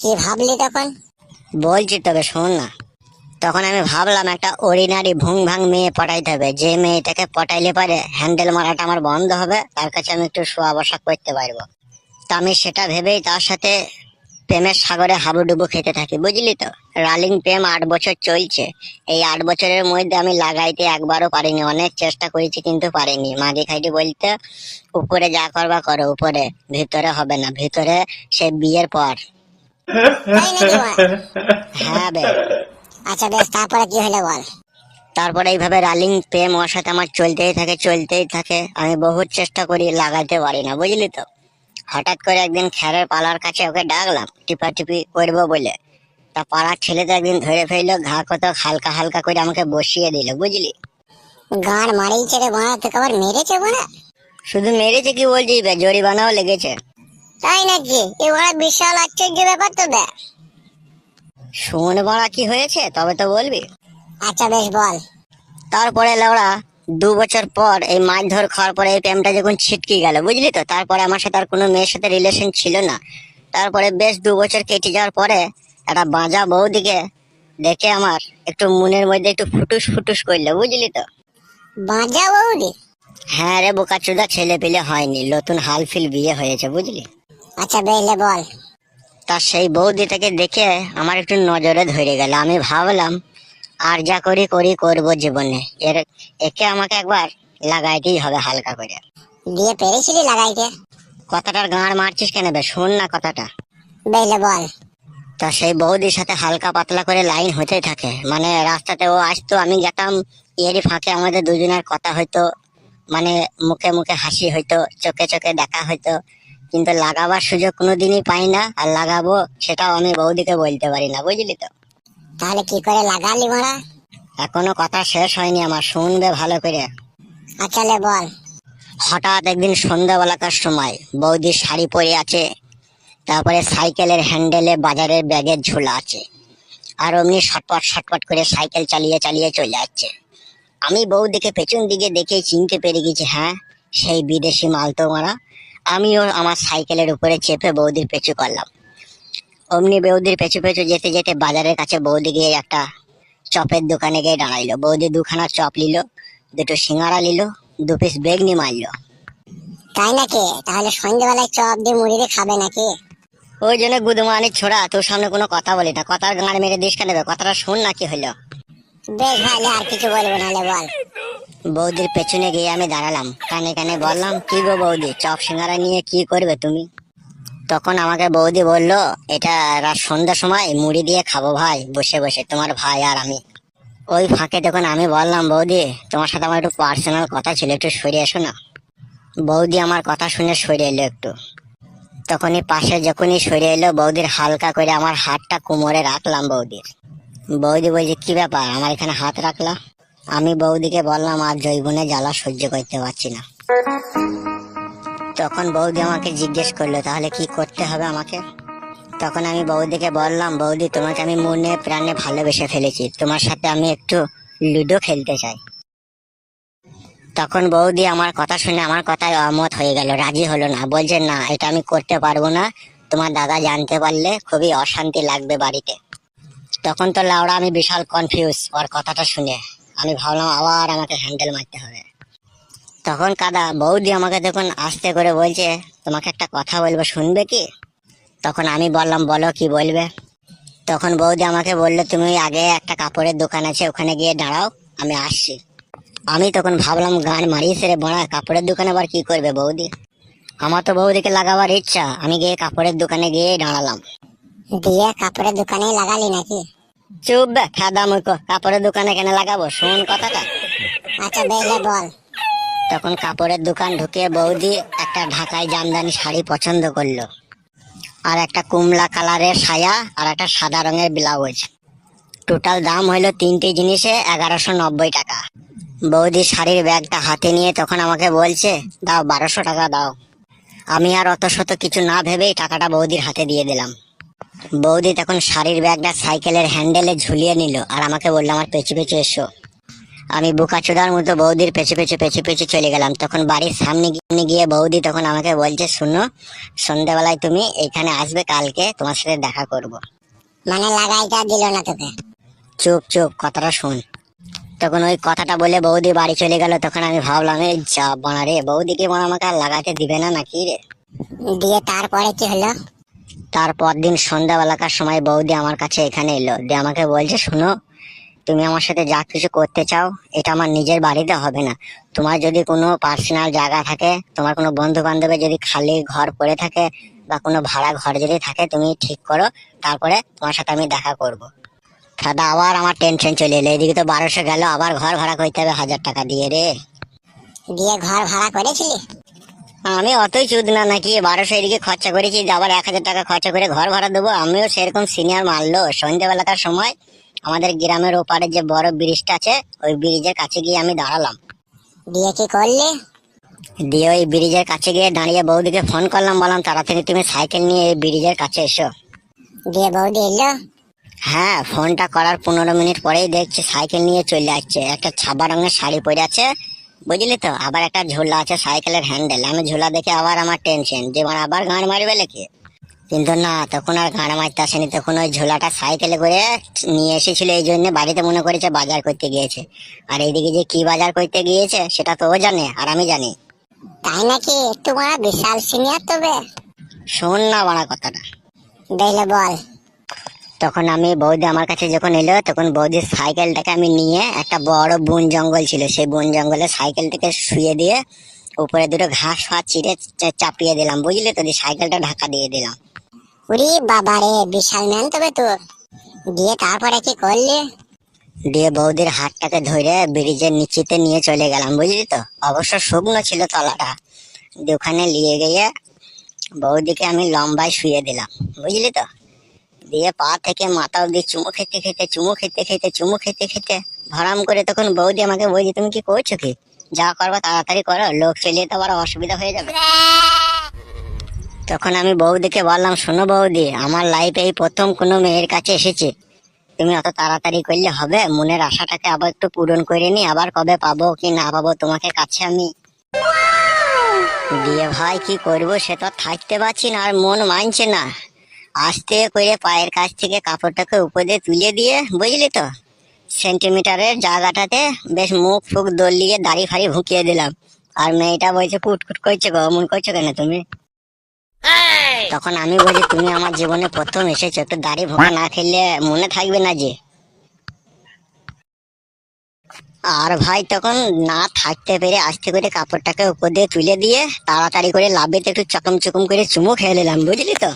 কি ভাবলি তখন? বলছি তবে শোন না। তখন আমি ভাবলাম একটা অরিনারি ভুং ভাং মেয়ে পটাইতে হবে। যে মেয়েটাকে পটাইলে পারে হ্যান্ডেল মারাটা আমার বন্ধ হবে, তার কাছে আমি একটু শোয়া বসা করতে পারব। তা আমি সেটা ভেবেই তার সাথে প্রেমের সাগরে হাবুডুবু খেতে থাকি, বুঝলি তো? রালিং প্রেম আট বছর চলছে। এই আট বছরের মধ্যে আমি লাগাইতে একবারও পারিনি, অনেক চেষ্টা করেছি কিন্তু পারিনি। মাগি খাইটি বলতে, উপরে যা করবা করো, উপরে। ভিতরে হবে না, ভিতরে সে বিয়ের পর? হ্যাঁ বে আচ্ছা বেশ তারপরে কি হলো বল? তারপরে এইভাবে রালিং প্রেম ওর সাথে আমার চলতেই থাকে চলতেই থাকে। আমি বহুত চেষ্টা করি লাগাতে পারি না বুঝলি তো? হঠাৎ করে একদিন খেরের পালার কাছে ওকে ডাকলাম টিপা টিপি করব বলে। তা পাড়ার ছেলেটা একদিন ধরে ফেলল ঘা কত হালকা হালকা করে আমাকে বসিয়ে দিল বুঝলি? গান মারিয়েছে রে বোনা তোকে আবার মেরেছে বোনা শুধু মেরেছে কি বলছি বে? জরিমানাও লেগেছে। তাই নাকি? এ বড় বিশাল আশ্চর্য ব্যাপার তো দেখ। শুন বড়া কি হয়েছে? তবে তো বলবি। আচ্ছা বেশ বল। তারপরে লেওড়া দু বছর পর এই মাছ ধর খাওয়ার পরে এই প্রেমটা যখন ছিটকে গেল বুঝলি তো? তারপরে আমার সাথে আর কোনো মেয়ের সাথে রিলেশন ছিল না। তারপরে বেশ দু বছর কেটে যাওয়ার পরে একটা বাঁজা বৌদিকে দেখে আমার একটু মনের মধ্যে একটু ফুটুস ফুটুস করল বুঝলি তো? বাজা বৌদি? হ্যাঁ রে বোকাচুদা ছেলে পেলে হয়নি। নতুন হালফিল বিয়ে হয়েছে বুঝলি? আচ্ছা বেহলে বল। তা সেই বৌদিটাকে দেখে আমার একটু নজরে ধরে গেল। আমি ভাবলাম আর যা করি করি করব জীবনে। এর একে আমাকে একবার লাগাইতেই হবে হালকা করে। দিয়ে পেরেছিলি লাগাইতে? কথাটার গাঁড় মারছিস কেন বে? শোন না কথাটা। বেহলে বল। তা সেই বৌদির সাথে হালকা পাতলা করে লাইন হতে থাকে। মানে রাস্তাতে ও আসতো আমি যেতাম এরই ফাঁকে আমাদের দুজনের কথা হইতো মানে মুখে মুখে হাসি হইতো চোখে চোখে দেখা হইতো। কিন্তু লাগাবার সুযোগ কোনোদিনই পাই না আর লাগাবো সেটাও আমি বৌদিকে বলতে পারি না বুঝলি তো? তাহলে কি করে লাগালি মারা এখনও কথা শেষ হয়নি আমার শুনবে ভালো করে। আচ্ছা লে বল। হঠাৎ একদিন সন্ধ্যাবেলাকার সময় বৌদির শাড়ি পরে আছে তারপরে সাইকেলের হ্যান্ডেলে বাজারের ব্যাগের ঝোলা আছে আর অমনি ছটপট ছটপট করে সাইকেল চালিয়ে চালিয়ে চলে যাচ্ছে। আমি বৌদিকে পেছন দিকে দেখে চিনতে পেরে গেছি হ্যাঁ সেই বিদেশি মাল তো মারা আমিও আমার সাইকেলের উপরে চেপে বৌদির পেছু করলাম। অমনি বৌদির পেছু পেছু যেতে যেতে বাজারের কাছে বৌদি গিয়ে একটা চপের দোকানে গিয়ে দাঁড়াইলো। বৌদি দুখানা চপ নিল দুটো সিঙ্গারা নিল দু পিস বেগনি মারলো। তাই নাকি? তাহলে সন্ধ্যেবেলায় চপ দিয়ে মুড়ি দিয়ে খাবে নাকি? ওই জন্য গুদমানি ছোড়া তোর সামনে কোনো কথা বলি না। কথার গান মেরে দিস কেন? কথাটা শুন না কি হলো। বেশ ভালো আর কিছু বলব না লে বল। বৌদির পেছনে গিয়ে আমি দাঁড়ালাম। কানে কানে বললাম, কি গো বৌদি, চপ সিঙ্গারা নিয়ে কি করবে তুমি? তখন আমাকে বৌদি বলল, এটা রাত সন্ধ্যার সময় মুড়ি দিয়ে খাব ভাই, বসে বসে, তোমার ভাই আর আমি। ওই ফাঁকে তখন আমি বললাম, বৌদি, তোমার সাথে আমার একটু পার্সোনাল কথা ছিল, একটু সরে এসো না। বৌদি আমার কথা শুনে সরে এলো একটু। তখনই পাশে যখনই সরে এলো, বৌদির হালকা করে আমার হাতটা কোমরে রাখলাম বৌদির। বৌদি বলছে, কি ব্যাপার, আমার এখানে হাত রাখলা? আমি বৌদিকে বললাম, আর জৈবনে জ্বালা সহ্য করতে পারছি না। তখন বৌদি আমাকে জিজ্ঞেস করল, তাহলে কি করতে হবে আমাকে? তখন আমি বৌদিকে বললাম, বৌদি, তোমাকে আমি মনে প্রাণে ভালোবেসে ফেলেছি। তোমার সাথে আমি একটু লুডো খেলতে চাই। তখন বৌদি আমার কথা শুনে আমার কথায় অমত হয়ে গেল, রাজি হলো না। বলছে, না, এটা আমি করতে পারব না। তোমার দাদা জানতে পারলে খুবই অশান্তি লাগবে বাড়িতে। তখন তো লাউড়া আমি বিশাল কনফিউজ ওর কথাটা শুনে। আমি ভাবলাম আবার আমাকে হ্যান্ডেল মারতে হবে। তখন কাদা বৌদি আমাকে তখন আস্তে করে বলছে, তোমাকে একটা কথা বলব, শুনবে কি? তখন আমি বললাম, বলো কি বলবে? তখন বৌদি আমাকে বলল, তুমি আগে একটা কাপড়ের দোকান আছে, ওখানে গিয়ে দাঁড়াও, আমি আসছি। আমি তখন ভাবলাম, গান মারিয়েছে রে বোনা কাপড়ের দোকানে আবার কি করবে বৌদি? আমার তো বৌদিকে লাগাবার ইচ্ছা, আমি গিয়ে কাপড়ের দোকানে গিয়ে দাঁড়ালাম। দিয়ে কাপড়ের দোকানে লাগালি নাকি? চুপ বে খাদা মুখো কাপড়ের দোকানে কেন লাগাবো? শোন কথাটা। আচ্ছা বেহলে বল। তখন কাপড়ের দোকান ঢুকে বৌদি একটা ঢাকাই জামদানি শাড়ি পছন্দ করল। আর একটা কুমলা কালারের সায়া আর একটা সাদা রঙের ব্লাউজ। টোটাল দাম হইল তিনটি জিনিসে এগারোশো নব্বই টাকা। বৌদি শাড়ির ব্যাগটা হাতে নিয়ে তখন আমাকে বলছে দাও বারোশো টাকা দাও। আমি আর অত শত কিছু না ভেবেই টাকাটা বৌদির হাতে দিয়ে দিলাম। বৌদি তখন শাড়ির ব্যাগটা সাইকেলের হ্যান্ডেলে ঝুলিয়ে নিল আর আমাকে বলল আমার পেছু পেছু এসো। আমি বুকা বুকাচুদার মতো বৌদির পেছু পেছু পেছু পেছু চলে গেলাম। তখন বাড়ির সামনে গিয়ে গিয়ে বৌদি তখন আমাকে বলছে শুনো সন্ধ্যাবেলায় তুমি এখানে আসবে কালকে তোমার সাথে দেখা করব। মানে লাগাইটা দিল না তোকে? চুপ চুপ কথাটা শুন। তখন ওই কথাটা বলে বৌদি বাড়ি চলে গেল। তখন আমি ভাবলাম এই যা বানা রে বৌদি কি মনে আমাকে আর লাগাতে দিবে না নাকি রে? দিয়ে তারপরে কি হলো? তারপর দিন সন্ধ্যাবেলাকার সময় বৌদি আমার কাছে এখানে এলো। দিয়ে আমাকে বলছে, শুনো, তুমি আমার সাথে যা কিছু করতে চাও, এটা আমার নিজের বাড়িতে হবে না। তোমার যদি কোনো পার্সোনাল জায়গা থাকে, তোমার কোনো বন্ধু বান্ধবের যদি খালি ঘর পড়ে থাকে বা কোনো ভাড়া ঘর যদি থাকে, তুমি ঠিক করো, তারপরে তোমার সাথে আমি দেখা করব। দাদা, আবার আমার টেনশন চলে এলো। এদিকে তো বারোশো গেল, আবার ঘর ভাড়া করতে হবে হাজার টাকা দিয়ে রে। দিয়ে ঘর ভাড়া করেছিলি? আমি অতই চুদ না নাকি বারোশো এদিকে খরচা করেছি যে আবার এক হাজার টাকা খরচা করে ঘর ভাড়া দেবো। আমিও সেরকম সিনিয়র মারলো সন্ধ্যেবেলাকার সময় আমাদের গ্রামের ওপারে যে বড় ব্রিজটা আছে ওই ব্রিজের কাছে গিয়ে আমি দাঁড়ালাম। দিয়ে কি করলে? দিয়ে ওই ব্রিজের কাছে গিয়ে দাঁড়িয়ে বৌদিকে ফোন করলাম বললাম তাড়াতাড়ি তুমি সাইকেল নিয়ে এই ব্রিজের কাছে এসো। দিয়ে বৌদি এলো? হ্যাঁ ফোনটা করার পনেরো মিনিট পরেই দেখছি সাইকেল নিয়ে চলে আসছে। একটা ছাবা রঙের শাড়ি পরে আছে বুঝলি তো? আবার একটা ঝোলা আছে সাইকেলের হ্যান্ডেল আমি ঝোলা দেখে আবার আমার টেনশন যে মানে আবার গাঁড় মারবে নাকি? কিন্তু না তখন আর গাঁড় মারতে আসেনি। তখন ওই ঝোলাটা সাইকেলে করে নিয়ে এসেছিল এই জন্য বাড়িতে মনে করেছে বাজার করতে গিয়েছে। আর এইদিকে যে কি বাজার করতে গিয়েছে সেটা তো ও জানে আর আমি জানি। তাই নাকি? তোমার বিশাল সিনিয়র তবে। শোন না বাড়া কথাটা। দেখলে বল। তখন আমি বৌদি আমার কাছে যখন এলো তখন বৌদির সাইকেলটাকে আমি নিয়ে একটা বড় বন জঙ্গল ছিল। সেই বন জঙ্গলে সাইকেলটাকে শুয়ে দিয়ে উপরে দুটো ঘাস ফাঁস চিড়ে চাপিয়ে দিলাম বুঝলি তো? দিয়ে সাইকেলটা ঢাকা দিয়ে দিলাম। উরি বাবা রে বিশাল ম্যান তবে তোর দিয়ে তারপরে কি করলি? দিয়ে বৌদির হাতটাকে ধরে ব্রিজের নিচেতে নিয়ে চলে গেলাম বুঝলি তো? অবশ্য শুকনো ছিল তলাটা। দিয়ে ওখানে নিয়ে গিয়ে বৌদিকে আমি লম্বায় শুয়ে দিলাম বুঝলি তো? দিয়ে পা থেকে মাথা অব্দি চুমো খেতে খেতে, চুমো খেতে খেতে, চুমু খেতে খেতে ভরাম করে তখন বৌদি আমাকে বলছি, তুমি কি করছ কি? যা করব তাড়াতাড়ি করো, লোক চলে তো আবার অসুবিধা হয়ে যাবে। তখন আমি বৌদিকে বললাম, শোনো বৌদি, আমার লাইফে এই প্রথম কোনো মেয়ের কাছে এসেছি। তুমি অত তাড়াতাড়ি করলে হবে, মনের আশাটাকে আবার একটু পূরণ করে নি আবার কবে পাবো কি না পাবো তোমাকে কাছে আমি দিয়ে ভাই কি করব সে তো থাকতে পারছি না, আর মন মানছে না। আস্তে করে পায়ের কাছ থেকে কাপড়টাকে উপরে তুলে দিয়ে বুঝলি তো? সেন্টিমিটারের জায়গাটাতে বেশ মুখ ফুক দলিয়ে দাড়ি ফাড়ি ভুকিয়ে দিলাম। আর মেয়েটা বলছে কুটকুট করছে গো অমন করছ কেন তুমি? তখন আমি বলি তুমি আমার জীবনে প্রথম এসেছ একটু দাড়ি ভোঁকা না খেললে মনে থাকবে না যে? আর ভাই তখন না থাকতে পেরে আস্তে করে কাপড়টাকে উপর দিয়ে তুলে দিয়ে তাড়াতাড়ি করে লাভেতে একটু চকম চকম করে চুমু খেয়ে নিলাম বুঝলি তো?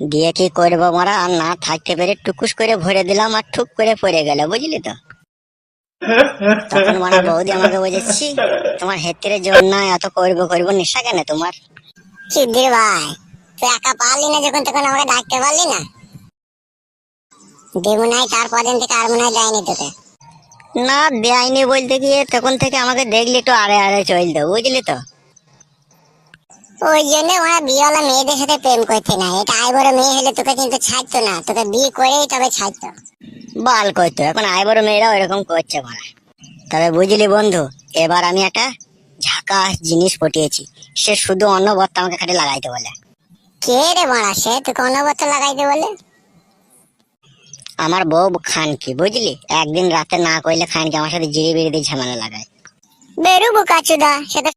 দিয়ে কি করব মারা? আর না থাকতে পেরে টুকুস করে ভরে দিলাম আর ঠুক করে পড়ে গেল বুঝলি তো? তখন মানে বৌদি আমাকে বলেছি তোমার হেতিরে এত করব করব নেশা কেন তোমার? সিদ্ধির ভাই তুই একা পারলি না যখন তখন আমাকে ডাকতে পারলি না? দেবো নাই তারপর দিন থেকে আর মনে হয় দেয়নি তোকে। না দেয়নি বলতে গিয়ে তখন থেকে আমাকে দেখলি একটু আড়ে আড়ে চলতো বুঝলি তো? ওই জন্য ওরা বিয়েওয়ালা মেয়েদের সাথে প্রেম করতে না। এটা আই বড় মেয়ে হলে তোকে কিন্তু ছাড়তো না। তোকে বিয়ে করেই তবে ছাড়তো। বাল করতো। এখন আয় বড় মেয়েরা ওইরকম করছে মারা তবে বুঝলি বন্ধু এবার আমি একটা ঝাঁকাস জিনিস পটিয়েছি। সে শুধু অন্য বর্তা আমাকে খালি লাগাইতে বলে। কে রে মারা সে? তোকে অনবত লাগাইতে বলে? আমার বউ খানকি বুঝলি? একদিন রাতে না করলে খানকি আমার সাথে জিরি বিড়ি দিয়ে ঝামেলা লাগায়। বেরু বোকাচুদা সেটা